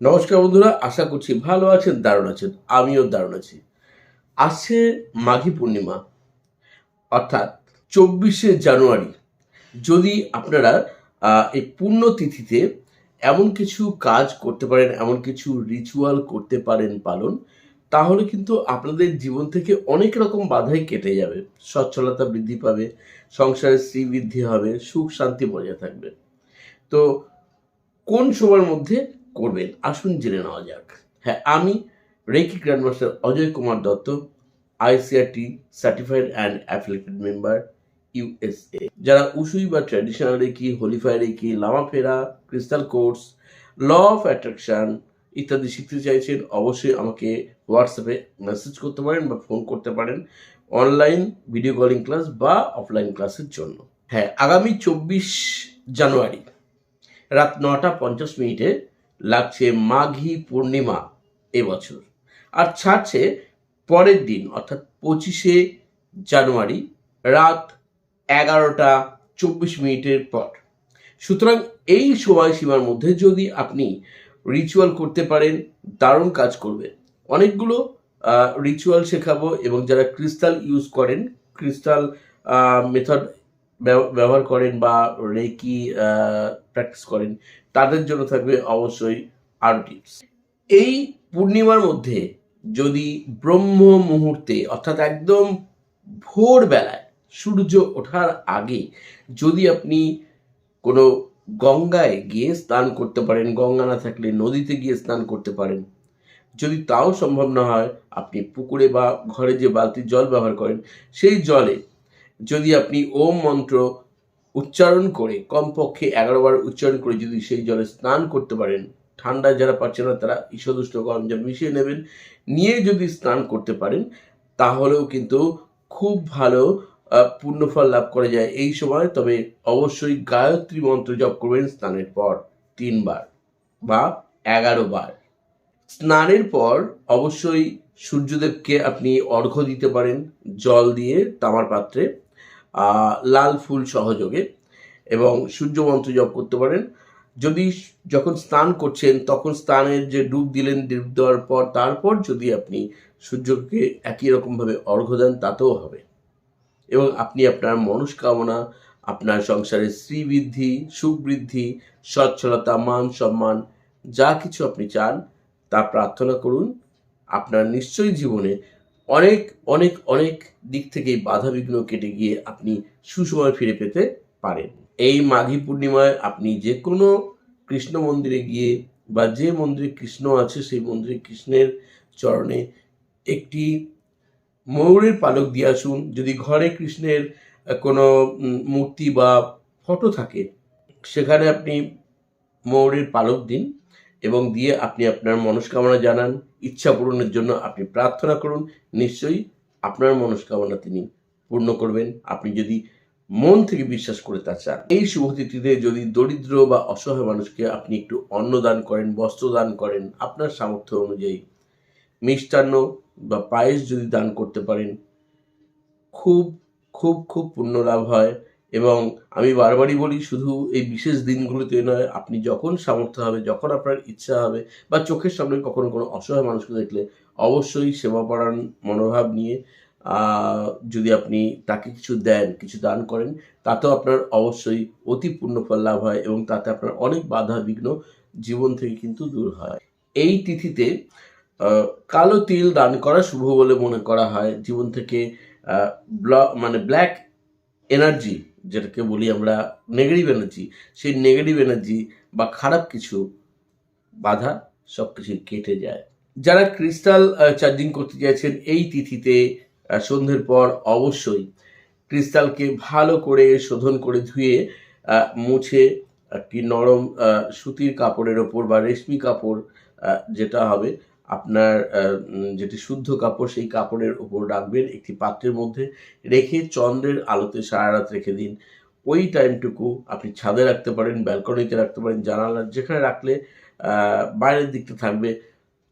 নমস্কার বন্ধুরা, আশা করছি ভালো আছেন, দারুণ আছেন, আমিও দারুণ আছি। আসছে মাঘী পূর্ণিমা, অর্থাৎ চব্বিশে জানুয়ারি। যদি আপনারা এই পুণ্যতিথিতে এমন কিছু কাজ করতে পারেন, এমন কিছু রিচুয়াল করতে পারেন পালন তাহলে কিন্তু আপনাদের জীবন থেকে অনেক রকম বাধাই কেটে যাবে। সচ্ছলতা বৃদ্ধি পাবে, সংসারের শ্রী বৃদ্ধি হবে, সুখ শান্তি বজায় থাকবে। তো কোন সময়ের মধ্যে করবেন? আসুন জেনে নেওয়া যাক। হ্যাঁ আমি reiki grandmaster Ajay Kumar Dutta, ICRT certified and affiliated member USA যারা উসুই বা traditional reiki holy fire reiki Lama Fera, crystal course, law of attraction ইত্যাদি শিখতে চাইছেন, অবশ্যই আমাকে হোয়াটসঅ্যাপে মেসেজ করতে পারেন বা ফোন করতে পারেন অনলাইন ভিডিও কলিং ক্লাস বা অফলাইন ক্লাসের জন্য। হ্যাঁ আগামী চব্বিশ জানুয়ারি রাত নটা পঞ্চাশ মিনিটে লাগছে মাঘী পূর্ণিমা এবছর। আর ছাড়ছে পরের দিন, অর্থাৎ পঁচিশে জানুয়ারি রাত এগারোটা চব্বিশ মিনিটের পর। সুতরাং এই সময়সীমার মধ্যে যদি আপনি রিচুয়াল করতে পারেন, দারুণ কাজ করবে। অনেকগুলো রিচুয়াল শেখাবো এবং যারা ক্রিস্টাল ইউজ করেন ক্রিস্টাল মেথড ব্যবহার করেন বা রেকি প্র্যাকটিস করেন, তাদের জন্য থাকবে অবশ্যই আরও টিপস এই পূর্ণিমার মধ্যে যদি ব্রহ্ম মুহূর্তে, অর্থাৎ একদম ভোরবেলায় সূর্য ওঠার আগে যদি আপনি কোনো গঙ্গায় গিয়ে স্নান করতে পারেন, গঙ্গা না থাকলে নদীতে গিয়ে স্নান করতে পারেন। যদি তাও সম্ভব না হয়, আপনি পুকুরে বা ঘরে যে বালতির জল ব্যবহার করেন, সেই জলে যদি আপনি ওম মন্ত্র উচ্চারণ করে, কমপক্ষে বার উচ্চারণ করে যদি সেই জলে স্নান করতে পারেন ঠান্ডা যারা পাচ্ছেন না তারা ঈশদুষ্ট গরম জল মিশিয়ে নেবেন। নিয়ে যদি স্নান করতে পারেন, তাহলেও কিন্তু খুব ভালো পুণ্যফল লাভ করা যায়। এই সময় তবে অবশ্যই গায়ত্রী মন্ত্র জপ করবেন স্নানের পর তিনবার বা এগারো বার। স্নানের পর অবশ্যই সূর্যদেবকে আপনি অর্ঘ্য দিতে পারেন, জল দিয়ে তামার পাত্রে লাল ফুল সহযোগে এবং সূর্য মন্ত্র জপ করতে পারেন। যদি যখন স্নান করছেন, তখন স্নানের যে ডুব দিলেন, ডুব দেওয়ার পর, তারপর যদি আপনি সূর্যকে একই রকমভাবে অর্ঘ্য দেন, তাতেও হবে। এবং আপনি আপনার মনস্কামনা, আপনার সংসারের শ্রীবৃদ্ধি, সুবৃদ্ধি, সচ্ছলতা, মান সম্মান, যা কিছু আপনি চান, তা প্রার্থনা করুন। আপনার নিশ্চয়ই জীবনে অনেক অনেক অনেক দিক থেকেই বাধা বিঘ্ন কেটে গিয়ে আপনি সুসময় ফিরে পেতে পারেন। এই মাঘী পূর্ণিমায় আপনি যে কোনো কৃষ্ণ মন্দিরে গিয়ে বা যে মন্দিরে কৃষ্ণ আছে, সেই মন্দিরে কৃষ্ণের চরণে একটি ময়ূরের পালক দিয়ে আসুন, যদি ঘরে কৃষ্ণের কোনো মূর্তি বা ফটো থাকে, সেখানে আপনি ময়ূরের পালক দিন এবং দিয়ে আপনি আপনার মনস্কামনা জানান। ইচ্ছা পূরণের জন্য আপনি প্রার্থনা করুন। নিশ্চয়ই আপনার মনস্কামনা তিনি পূর্ণ করবেন। আপনি যদি মন থেকে বিশ্বাস করে তা চান। এই শুভতিথিতে যদি দরিদ্র বা অসহায় মানুষকে আপনি একটু অন্ন দান করেন, বস্ত্র দান করেন, আপনার সামর্থ্য অনুযায়ী মিষ্টান্ন বা পায়েস যদি দান করতে পারেন, খুব খুব খুব পুণ্য লাভ হয়। এবং আমি বারবারই বলি, শুধু এই বিশেষ দিনগুলোতে নয়, আপনি যখন সামর্থ্য হবে, যখন আপনার ইচ্ছা হবে, বা চোখের সামনে কখনো কোনো অসহায় মানুষকে দেখলে অবশ্যই সেবাপরায়ণ মনোভাব নিয়ে যদি আপনি তাকে কিছু দেন, কিছু দান করেন, তাতেও আপনার অবশ্যই অতি পূর্ণফল লাভ হয় এবং তাতে আপনার অনেক বাধা বিঘ্ন জীবন থেকে কিন্তু দূর হয়। এই তিথিতে কালো তিল দান করা শুভ বলে মনে করা হয়। জীবন থেকে মানে ব্ল্যাক এনার্জি যেটাকে বলি আমরা নেগেটিভ এনার্জি সেই নেগেটিভ এনার্জি বা খারাপ কিছু বাধা সব কিছু কেটে যায়। যারা ক্রিস্টাল চার্জিং করতে চাইছেন এই তিথিতে সন্ধ্যের পর অবশ্যই ক্রিস্টালকে ভালো করে শোধন করে ধুয়ে মুছে একটি নরম সুতির কাপড়ের ওপর বা রেশমি কাপড় যেটা হবে আপনার যেটি শুদ্ধ কাপড়, সেই কাপড়ের উপর রাখবেন একটি পাত্রের মধ্যে। রেখে চন্দ্রের আলোতে সারা রাত রেখে দিন। ওই টাইমটুকু আপনি ছাদে রাখতে পারেন, ব্যালকনিতে রাখতে পারেন জানালার যেখানে রাখলে বাইরের দিকটা থাকবে।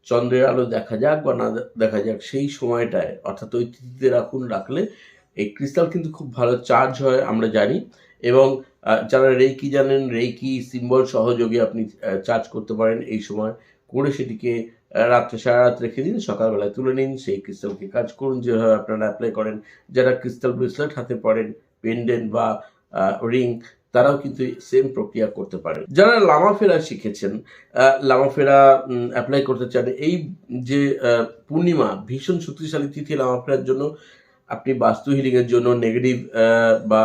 চন্দ্রের আলো দেখা যাক বা না দেখা যাক, সেই সময়টায়, অর্থাৎ ওই তিথিতে রাখুন, রাখলে এই ক্রিস্টাল কিন্তু খুব ভালো চার্জ হয়, আমরা জানি। এবং যারা রেকি জানেন রেকি সিম্বল সহযোগে আপনি চার্জ করতে পারেন এই সময়। করে সেটিকে রাত্রে সারা রাত রেখে দিন সকালবেলায় তুলে নিন সেই ক্রিস্টালকে কাজ করুন যেভাবে আপনারা অ্যাপ্লাই করেন। যারা ক্রিস্টাল ব্রেসলেট হাতে পরেন পেন্ডেন্ট বা রিং তারাও কিন্তু সেম প্রক্রিয়া করতে পারে যারা লামাফেরা শিখেছেন আহ, লামাফেরা অ্যাপ্লাই করতে চান এই যে পূর্ণিমা ভীষণ শক্তিশালী তিথি লামাফেরার জন্য আপনি বাস্তু হিলিং এর জন্য নেগেটিভ বা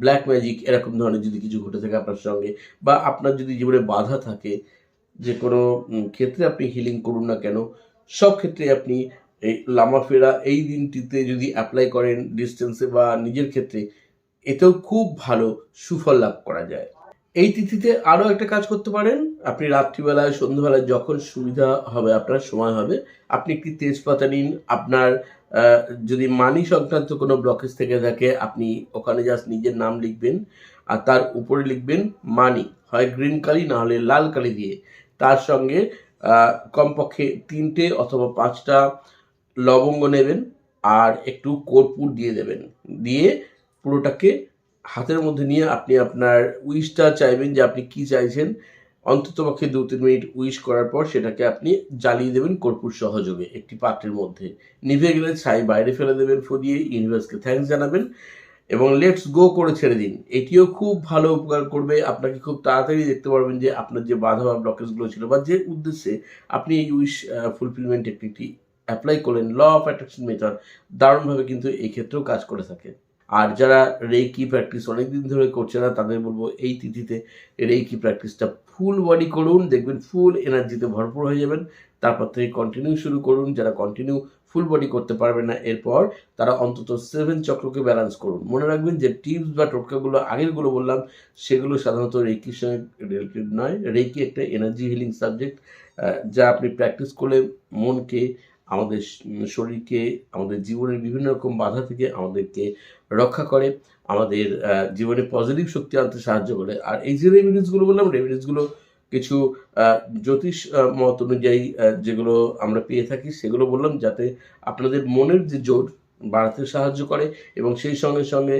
ব্ল্যাক ম্যাজিক এরকম ধরনের যদি কিছু ঘটে থাকে আপনার সঙ্গে বা আপনার যদি জীবনে বাধা থাকে যে কোনো ক্ষেত্রে আপনি হিলিং করুন না কেন, সব ক্ষেত্রে আপনি এই লামাফেরা এই দিনটিতে যদি অ্যাপ্লাই করেন ডিস্টেন্সে বা নিজের ক্ষেত্রে, এতেও খুব ভালো সুফল লাভ করা যায়। এই তিথিতে আরও একটা কাজ করতে পারেন, আপনি রাত্রিবেলায়, সন্ধ্যাবেলায় যখন সুবিধা হবে, আপনার সময় হবে, আপনি একটি তেজপাতা নিন, আপনার যদি মানি সংক্রান্ত কোনো ব্লকেজ থেকে থাকে, আপনি ওখানে জাস্ট নিজের নাম লিখবেন আর তার উপরে লিখবেন মানি, হয় গ্রিন কালি, না হলে লাল কালি দিয়ে। তার সঙ্গে কমপক্ষে তিনটে অথবা পাঁচটা লবঙ্গ নেবেন আর একটু কর্পূর দিয়ে দেবেন। দিয়ে পুরোটাকে হাতের মধ্যে নিয়ে আপনি আপনার উইশটা চাইবেন যে আপনি কি চাইছেন। অন্ততপক্ষে দু তিন মিনিট উইশ করার পর সেটাকে আপনি জ্বালিয়ে দেবেন কর্পূর সহযোগে একটি পাত্রের মধ্যে। নিভে গেলে ছাই বাইরে ফেলে দেবেন ফদিয়ে ইউনিভার্সকে থ্যাঙ্কস জানাবেন। এবং লেটস গো করে ছেড়ে দিন। এটিও খুব ভালো উপকার করবে। আপনাকে খুব তাড়াতাড়ি দেখতে পারবেন যে আপনার যে বাধা বা ব্লকেজগুলো ছিল বা যে উদ্দেশ্যে আপনি এই উইশ ফুলফিলমেন্ট টেকনিকটি অ্যাপ্লাই করলেন ল অফ অ্যাট্রাকশন মেথড দারুণভাবে কিন্তু এই ক্ষেত্রেও কাজ করে থাকে। আর যারা রেকি প্র্যাকটিস অনেকদিন ধরে করছে না, তাদের বলব এই তিথিতে রেকি প্র্যাকটিসটা ফুল বডি করুন, দেখবেন ফুল এনার্জিতে ভরপুর হয়ে যাবেন। তারপর থেকে কন্টিনিউ শুরু করুন। যারা কন্টিনিউ ফুল বডি করতে পারবে না। এরপর তারা অন্তত সেভেন চক্রকে ব্যালেন্স করুন। মনে রাখবেন যে টিপস বা টোটকাগুলো আগেরগুলো বললাম, সেগুলো সাধারণত রেকির সঙ্গে রিলেটেড নয়। রেকি একটা এনার্জি হিলিং সাবজেক্ট যা আপনি প্র্যাকটিস করলে মনকে, আমাদের শরীরকে, আমাদের জীবনের বিভিন্ন রকম বাধা থেকে আমাদেরকে রক্ষা করে, আমাদের জীবনে পজিটিভ শক্তি আনতে সাহায্য করে। আর এই যে রেমিডিসগুলো বললাম রেমিডিসগুলো কিছু জ্যোতিষ মত অনুযায়ী যেগুলো আমরা পেয়ে থাকি, সেগুলো বললাম যাতে আপনাদের মনের যে জোর বাড়াতে সাহায্য করে এবং সেই সঙ্গে সঙ্গে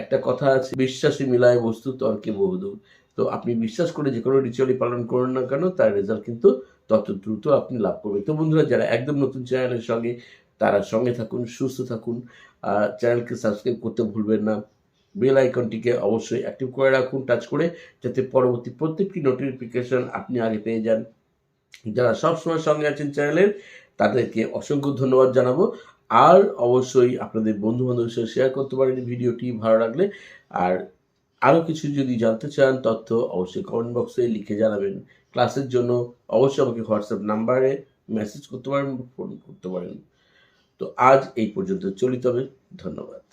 একটা কথা আছে, বিশ্বাসী মিলায় বস্তু তর্কে বহুদূর। তো আপনি বিশ্বাস করে যে কোনো রিচুয়ালি পালন করুন না কেন, তার রেজাল্ট কিন্তু তত দ্রুত আপনি লাভ করবেন। তো বন্ধুরা, যারা একদম নতুন চ্যানেলের সঙ্গে, তারা সঙ্গে থাকুন, সুস্থ থাকুন। চ্যানেলকে সাবস্ক্রাইব করতে ভুলবেন না। বেল আইকনটিকে অবশ্যই অ্যাক্টিভ করে রাখুন টাচ করে, যাতে পরবর্তী প্রত্যেকটি নোটিফিকেশন আপনি আগে পেয়ে যান। যারা সবসময় সঙ্গে আছেন চ্যানেলের তাদেরকে অসংখ্য ধন্যবাদ জানাব। আর অবশ্যই আপনাদের বন্ধু বান্ধবের সাথে শেয়ার করতে পারেন ভিডিওটি ভালো লাগলে। আর আরও কিছু যদি জানতে চান, তথ্য অবশ্যই কমেন্ট বক্সে লিখে জানাবেন। ক্লাসের জন্য অবশ্যই আমাকে হোয়াটসঅ্যাপ নাম্বারে মেসেজ করতে পারেন ফোন করতে পারেন। তো আজ এই পর্যন্ত চলিত হবে। ধন্যবাদ।